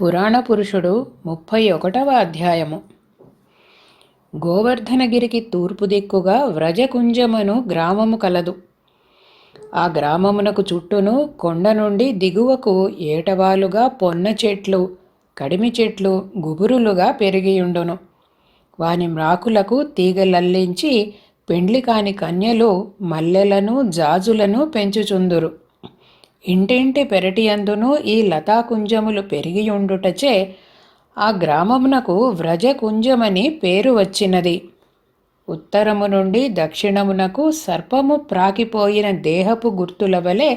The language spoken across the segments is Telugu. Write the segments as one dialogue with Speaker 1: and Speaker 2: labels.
Speaker 1: పురాణ పురుషుడు ముప్పై ఒకటవ అధ్యాయము. గోవర్ధనగిరికి తూర్పు దిక్కుగా వ్రజకుంజమను గ్రామము కలదు. ఆ గ్రామమునకు చుట్టూను కొండ నుండి దిగువకు ఏటవాలుగా పొన్న చెట్లు కడిమి చెట్లు గుబురులుగా పెరిగియుండును. వాని మ్రాకులకు తీగలల్లించి పెండ్లి కాని కన్యలు మల్లెలను జాజులను పెంచుచుందురు. ఇంటింటి పెరటియందును ఈ లతాకుంజములు పెరిగియుండుటచే ఆ గ్రామమునకు వ్రజకుంజమని పేరు వచ్చినది. ఉత్తరము నుండి దక్షిణమునకు సర్పము ప్రాకిపోయిన దేహపు గుర్తుల వలె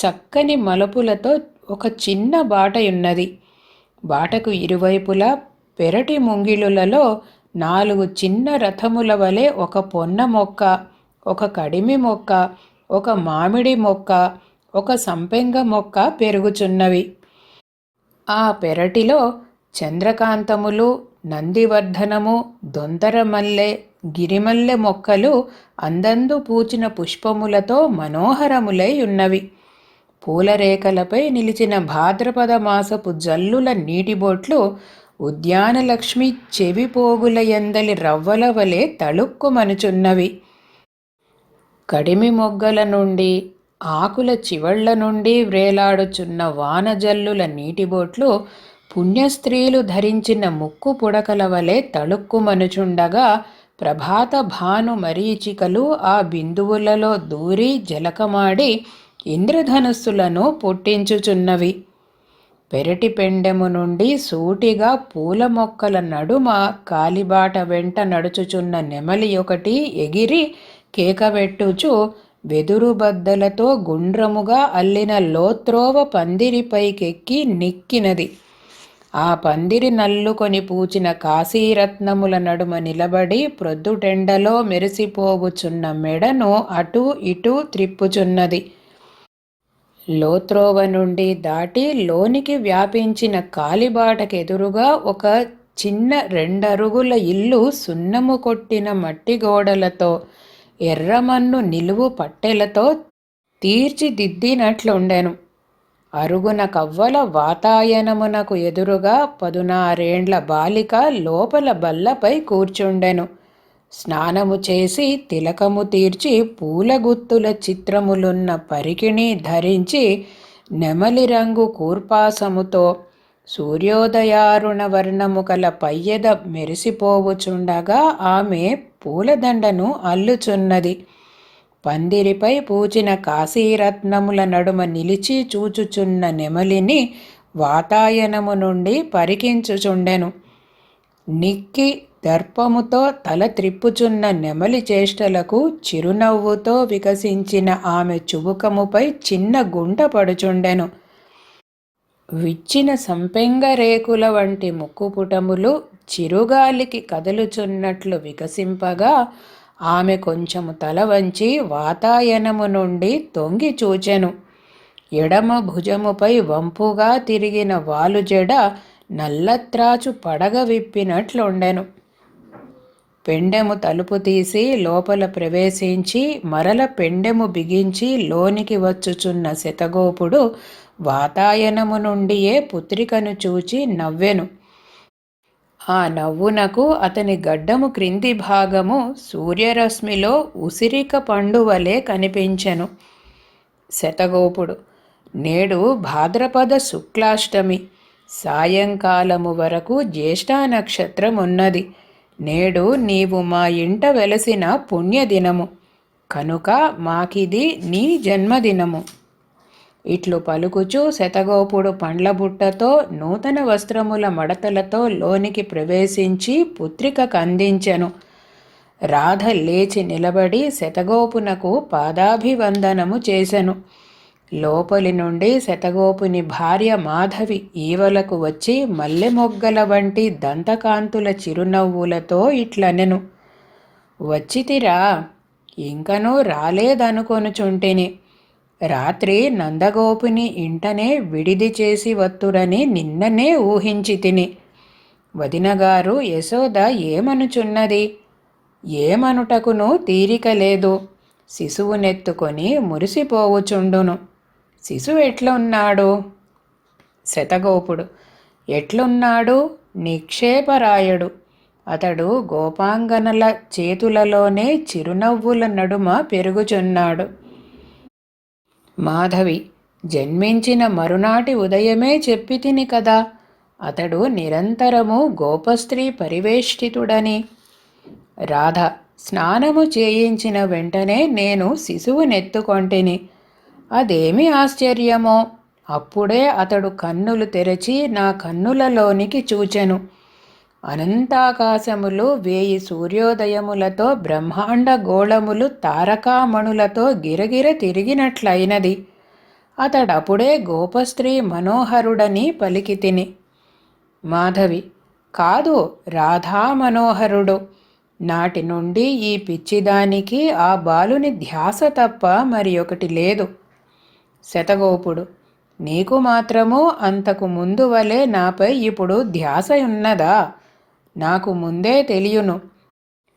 Speaker 1: చక్కని మలుపులతో ఒక చిన్న బాటయున్నది. బాటకు ఇరువైపులా పెరటి ముంగిలులలో నాలుగు చిన్న రథముల వలె ఒక పొన్న మొక్క ఒక కడిమి మొక్క ఒక మామిడి మొక్క ఒక సంపెంగ మొక్క పెరుగుచున్నవి. ఆ పెరటిలో చంద్రకాంతములు నందివర్ధనము దొంతరమల్లె గిరిమల్లె మొక్కలు అందందు పూచిన పుష్పములతో మనోహరములై ఉన్నవి. పూలరేఖలపై నిలిచిన భాద్రపద మాసపు జల్లుల నీటిబోట్లు ఉద్యానలక్ష్మి చెవిపోగుల ఎందలి రవ్వల వలె తళుక్కుమనుచున్నవి. కడిమి మొగ్గల నుండి ఆకుల చివళ్ళ నుండి వ్రేలాడుచున్న వానజల్లుల నీటిబోట్లు పుణ్యస్త్రీలు ధరించిన ముక్కు పుడకల వలె తళుక్కుమనుచుండగా ప్రభాత భాను మరీచికలు ఆ బిందువులలో దూరి జలకమాడి ఇంద్రధనుస్సులను పుట్టించుచున్నవి. పెరటి పెండెము నుండి సూటిగా పూల మొక్కల నడుమ కాలిబాట వెంట నడుచుచున్న నెమలి ఒకటి ఎగిరి కేకబెట్టుచు వెదురు బద్దలతో గుండ్రముగా అల్లిన లోత్రోవ పందిరిపైకెక్కి నిక్కినది. ఆ పందిరి నల్లుకొని పూచిన కాశీరత్నముల నడుమ నిలబడి ప్రొద్దుటెండలో మెరిసిపోవుచున్న మెడను అటూ ఇటూ త్రిప్పుచున్నది. లోత్రోవ నుండి దాటి లోనికి వ్యాపించిన కాలిబాటకెదురుగా ఒక చిన్న రెండరుగుల ఇల్లు సున్నము కొట్టిన మట్టి గోడలతో ఎర్రమన్ను నిలువు పట్టెలతో తీర్చిదిద్దినట్లుండెను. అరుగున కవ్వల వాతాయనమునకు ఎదురుగా పదునారేండ్ల బాలిక లోపల బల్లపై కూర్చుండెను. స్నానము చేసి తిలకము తీర్చి పూలగుత్తుల చిత్రములున్న పరికిణి ధరించి నెమలి రంగు కూర్పాసముతో సూర్యోదయారుణ వర్ణము కల పయ్యద మెరిసిపోవుచుండగా ఆమె పూలదండను అల్లుచున్నది. పందిరిపై పూచిన కాశీరత్నముల నడుమ నిలిచి చూచుచున్న నెమలిని వాతాయనము నుండి పరికించుచుండెను. నిక్కి దర్పముతో తల త్రిప్పుచున్న నెమలి చేష్టలకు చిరునవ్వుతో వికసించిన ఆమె చుబుకముపై చిన్న గుంట పడుచుండెను. విచ్చిన సంపెంగ రేకుల వంటి ముక్కుపుటములు చిరుగాలికి కదులుచున్నట్లు వికసింపగా ఆమె కొంచెము తల వంచి వాతాయనము నుండి తొంగి చూచెను. ఎడమ భుజముపై వంపుగా తిరిగిన వాలుజెడ నల్లత్రాచు పడగ విప్పినట్లుండెను. పెండెము తలుపు తీసి లోపల ప్రవేశించి మరల పెండెము బిగించి లోనికి వచ్చుచున్న శతగోపుడు వాతాయనము నుండియే పుత్రికను చూచి నవ్వెను. ఆ నవ్వునకు అతని గడ్డము క్రింది భాగము సూర్యరశ్మిలో ఉసిరిక పండువలే కనిపించెను. శతగోపుడు నేడు భాద్రపద శుక్లాష్టమి సాయంకాలము వరకు జ్యేష్ఠా నక్షత్రం ఉన్నది నేడు నీవు మా ఇంట వెలసిన పుణ్యదినము. కనుక మాకిది నీ జన్మదినము. ఇట్లు పలుకుచూ శతగోపుడు పండ్ల బుట్టతో నూతన వస్త్రముల మడతలతో లోనికి ప్రవేశించి పుత్రిక కందించెను. రాధ లేచి నిలబడి శతగోపునకు పాదాభివందనము చేసెను. లోపలి నుండి శతగోపుని భార్య మాధవి ఈవలకు వచ్చి మల్లె మొగ్గల వంటి దంతకాంతుల చిరునవ్వులతో ఇట్లనెను. వచ్చితిరా ఇంకనూ రాలేదనుకొనుచుంటిని. రాత్రి నందగోపుని ఇంటనే విడిది చేసి వత్తురని నిన్ననే ఊహించి తిని. వదినగారు యశోద ఏమనుచున్నది? ఏమనుటకును తీరిక లేదు. శిశువునెత్తుకొని మురిసిపోవుచుండును. శిశువు ఎట్లున్నాడు? శతగోపుడు ఎట్లున్నాడు? నిక్షేపరాయుడు. అతడు గోపాంగనల చేతులలోనే చిరునవ్వుల నడుమ పెరుగుచున్నాడు. మాధవి జన్మించిన మరునాటి ఉదయమే చెప్పి తిని కదా. అతడు నిరంతరము గోపస్త్రీ పరివేష్టితుడని. రాధ స్నానము చేయించిన వెంటనే నేను శిశువునెత్తుకొంటిని అదేమి ఆశ్చర్యమో? అప్పుడే అతడు కన్నులు తెరచి నా కన్నులలోనికి చూచెను. అనంతాకాశములు వేయి సూర్యోదయములతో బ్రహ్మాండ గోళములు తారకామణులతో గిరగిర తిరిగినట్లయినది. అతడప్పుడే గోపస్త్రీ మనోహరుడని పలికి తిని మాధవి కాదు రాధా మనోహరుడు నాటి నుండి ఈ పిచ్చిదానికి ఆ బాలుని ధ్యాస తప్ప మరి ఒకటి లేదు. శతగోపుడు నీకు మాత్రము అంతకు ముందు వలె నాపై ఇప్పుడు ధ్యాస ఉన్నదా? నాకు ముందే తెలియను.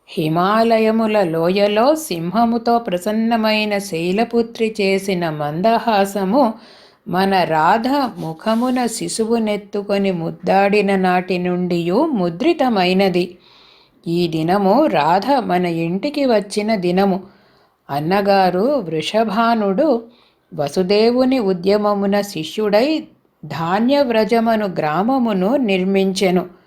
Speaker 1: హిమాలయముల లోయలో సింహముతో ప్రసన్నమైన శైలపుత్రి చేసిన మందహాసము మన రాధ ముఖమున శిశువునెత్తుకొని ముద్దాడిన నాటి నుండి ముద్రితమైనది. ఈ దినము రాధ మన ఇంటికి వచ్చిన దినము. అన్నగారు వృషభానుడు వసుదేవుని ఉద్యమమున శిష్యుడై ధాన్యవ్రజమను గ్రామమును నిర్మించెను.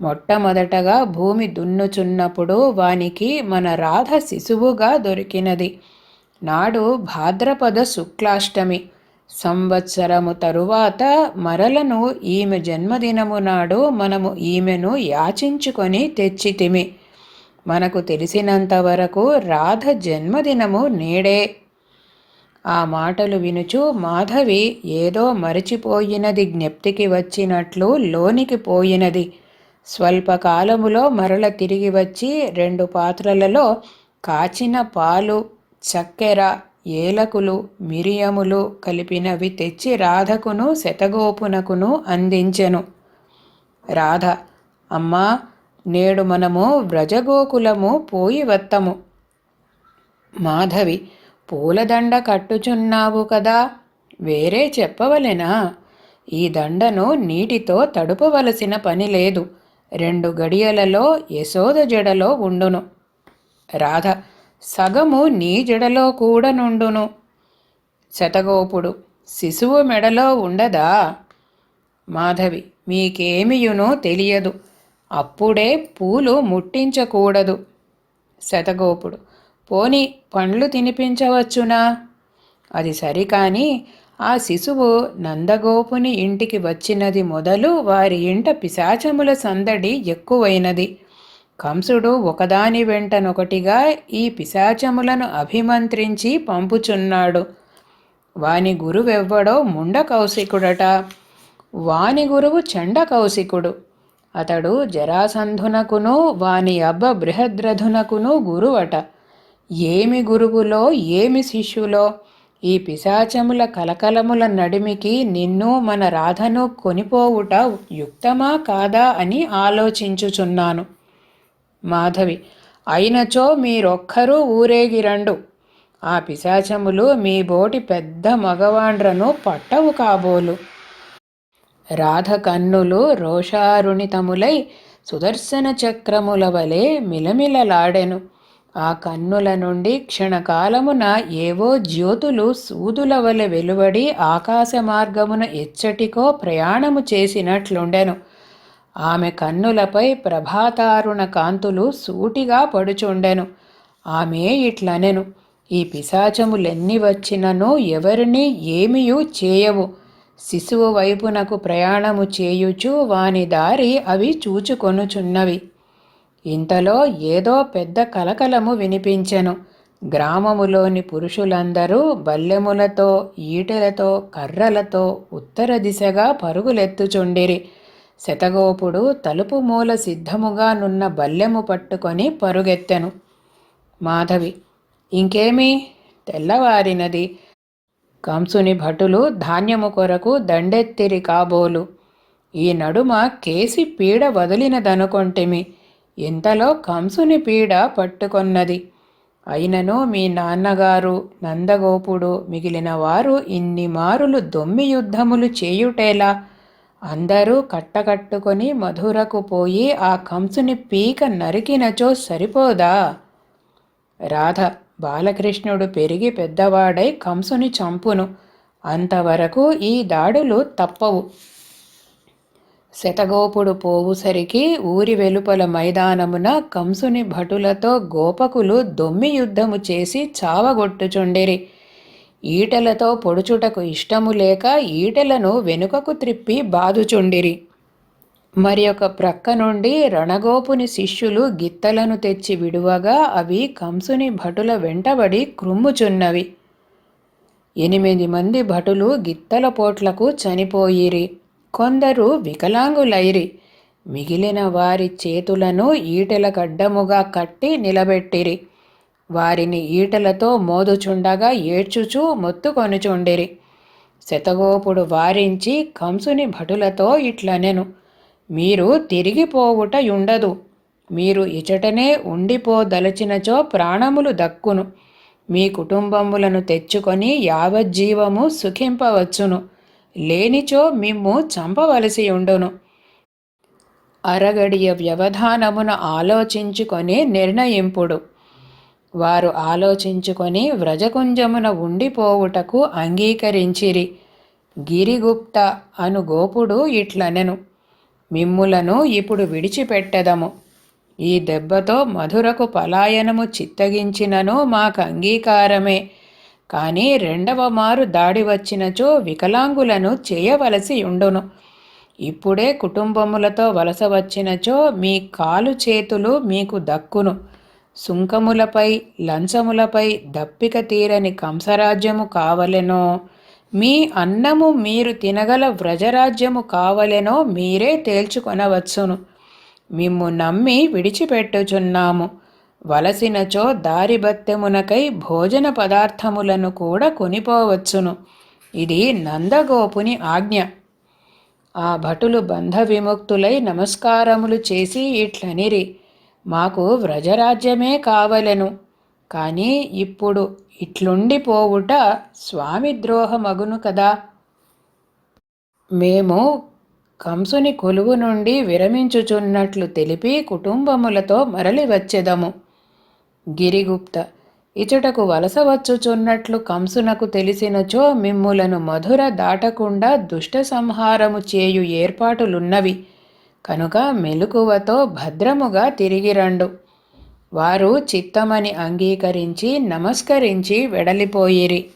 Speaker 1: మొట్టమొదటగా భూమి దున్నుచున్నప్పుడు వానికి మన రాధ శిశువుగా దొరికినది. నాడు భాద్రపద శుక్లాష్టమి. సంవత్సరము తరువాత మరలను ఈమె జన్మదినము నాడు మనము ఈమెను యాచించుకొని తెచ్చితిమి. మనకు తెలిసినంతవరకు రాధ జన్మదినము నేడే. ఆ మాటలు వినుచు మాధవి ఏదో మరచిపోయినది జ్ఞప్తికి వచ్చినట్లు లోనికి పోయినది. స్వల్పకాలములో మరల తిరిగి వచ్చి రెండు పాత్రలలో కాచిన పాలు చక్కెర ఏలకులు మిరియములు కలిపినవి తెచ్చి రాధకును శతగోపునకును అందించెను. రాధ అమ్మా నేడు మనము వ్రజగోకులము పోయి వత్తము. మాధవి పూలదండ కట్టుచున్నావు కదా వేరే చెప్పవలెనా? ఈ దండను నీటితో తడుపవలసిన పని లేదు. రెండు గడియలలో యశోద జడలో ఉండును. రాధ సగము నీ జడలో కూడా నుండును. శతగోపుడు శిశువు మెడలో ఉండదా? మాధవి మీకేమియునో తెలియదు. అప్పుడే పూలు ముట్టించకూడదు. శతగోపుడు పోని పండ్లు తినిపించవచ్చునా? అది సరికాని ఆ శిశువు నందగోపుని ఇంటికి వచ్చినది మొదలు వారి ఇంట పిశాచముల సందడి ఎక్కువైనది. కంసుడు ఒకదాని వెంటనొకటిగా ఈ పిశాచములను అభిమంత్రించి పంపుచున్నాడు. వాని గురువెవ్వడో ముండ కౌశికుడట. వాని గురువు చండ కౌశికుడు. అతడు జరాసంధునకును వాని అబ్బ బృహద్రథునకును గురువట. ఏమి గురువులో ఏమి శిష్యులో? ఈ పిశాచముల కలకలముల నడిమికి నిన్ను మన రాధను కొనిపోవుట యుక్తమా కాదా అని ఆలోచించుచున్నాను. మాధవి అయినచో మీరొక్కరూ ఊరేగిరండు. ఆ పిశాచములు మీ బోటి పెద్ద మగవాండ్రను పట్టవు కాబోలు. రాధ కన్నులు రోషారుణితములై సుదర్శన చక్రముల వలె మిలమిలలాడెను. ఆ కన్నుల నుండి క్షణకాలమున ఏవో జ్యోతులు సూదుల వలె వెలువడి ఆకాశ మార్గమున ఎచ్చటికో ప్రయాణము చేసినట్లుండెను. ఆమె కన్నులపై ప్రభాతారుణ కాంతులు సూటిగా పడుచుండెను. ఆమె ఇట్లనెను ఈ పిశాచములెన్ని వచ్చినను ఎవరిని ఏమియూ చేయవు. శిశువు వైపునకు ప్రయాణము చేయుచు వాని దారి అవి చూచుకొనుచున్నవి. ఇంతలో ఏదో పెద్ద కలకలము వినిపించెను. గ్రామములోని పురుషులందరూ బల్లెములతో ఈటెలతో కర్రలతో ఉత్తర దిశగా పరుగులెత్తుచుండిరి. శతగోపుడు తలుపు మూల సిద్ధముగా నున్న బల్లెము పట్టుకొని పరుగెత్తెను. మాధవి ఇంకేమి? తెల్లవారినది. కంసుని భటులు ధాన్యము కొరకు దండెత్తిరి కాబోలు. ఈ నడుమ కేసి పీడ వదిలినదనుకొంటిమి. ఇంతలో కంసుని పీడ పట్టుకొన్నది. అయినను మీ నాన్నగారు నందగోపుడు మిగిలిన వారు ఇన్ని మారులు దొమ్మి యుద్ధములు చేయుటేలా? అందరూ కట్టకట్టుకొని మధురకు పోయి ఆ కంసుని పీక నరికినచో సరిపోదా? రాధ బాలకృష్ణుడు పెరిగి పెద్దవాడై కంసుని చంపును. అంతవరకు ఈ దాడులు తప్పవు. శతగోపుడు పోవుసరికి ఊరి వెలుపల మైదానమున కంసుని భటులతో గోపకులు దొమ్మి యుద్ధము చేసి చావగొట్టుచుండిరి. ఈటలతో పొడుచుటకు ఇష్టము లేక ఈటలను వెనుకకు త్రిప్పి బాదుచుండిరి. మరి ఒక ప్రక్క నుండి రణగోపుని శిష్యులు గిత్తలను తెచ్చి విడువగా అవి కంసుని భటుల వెంటబడి క్రుమ్ముచున్నవి. ఎనిమిది మంది భటులు గిత్తల పోట్లకు చనిపోయిరి. కొందరు వికలాంగులైరి. మిగిలిన వారి చేతులను ఈటెల గడ్డముగా కట్టి నిలబెట్టిరి. వారిని ఈటలతో మోదుచుండగా ఏడ్చుచూ మొత్తుకొనుచుండిరి శతగోపుడు వారించి కంసుని భటులతో ఇట్లనెను మీరు తిరిగిపోవుట యుండదు. మీరు ఇచటనే ఉండిపోదలచినచో ప్రాణములు దక్కును. మీ కుటుంబములను తెచ్చుకొని యావజ్జీవము సుఖింపవచ్చును. లేనిచో మిమ్ము చంపవలసి ఉండును. అరగడియ వ్యవధానమున ఆలోచించుకొని నిర్ణయింపుడు. వారు ఆలోచించుకొని వ్రజకుంజమున ఉండిపోవుటకు అంగీకరించిరి. గిరిగుప్త అను గోపుడు ఇట్లనెను. మిమ్ములను ఇప్పుడు విడిచిపెట్టెదము. ఈ దెబ్బతో మధురకు పలాయనము చిత్తగించినను మాకు అంగీకారమే. కానీ రెండవ మారు దాడి వచ్చినచో వికలాంగులను చేయవలసి ఉండును. ఇప్పుడే కుటుంబములతో వలస వచ్చినచో మీ కాలు చేతులు మీకు దక్కును. సుంకములపై లంచములపై దప్పిక తీరని కంసరాజ్యము కావలెనో మీ అన్నము మీరు తినగల వ్రజరాజ్యము కావలెనో మీరే తేల్చుకొనవచ్చును. మిమ్ము నమ్మి విడిచిపెట్టుచున్నాము. వలసినచో దారిభత్యమునకై భోజన పదార్థములను కూడా కొనిపోవచ్చును. ఇది నందగోపుని ఆజ్ఞ. ఆ భటులు బంధ విముక్తులై నమస్కారములు చేసి ఇట్లనిరి. మాకు వ్రజరాజ్యమే కావలెను. కానీ ఇప్పుడు ఇట్లుండిపోవుట స్వామి ద్రోహమగును కదా. మేము కంసుని కొలువు నుండి విరమించుచున్నట్లు తెలిపి కుటుంబములతో మరలి వచ్చెదము గిరిగుప్త. ఇచటకు వలస వచ్చుచున్నట్లు కంసునకు తెలిసినచో మిమ్ములను మధుర దాటకుండా దుష్ట సంహారము చేయు ఏర్పాటులున్నవి. కనుక మెలకువతో భద్రముగా తిరిగిరండు. వారు చిత్తమని అంగీకరించి నమస్కరించి వెడలిపోయిరి.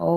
Speaker 1: ఓ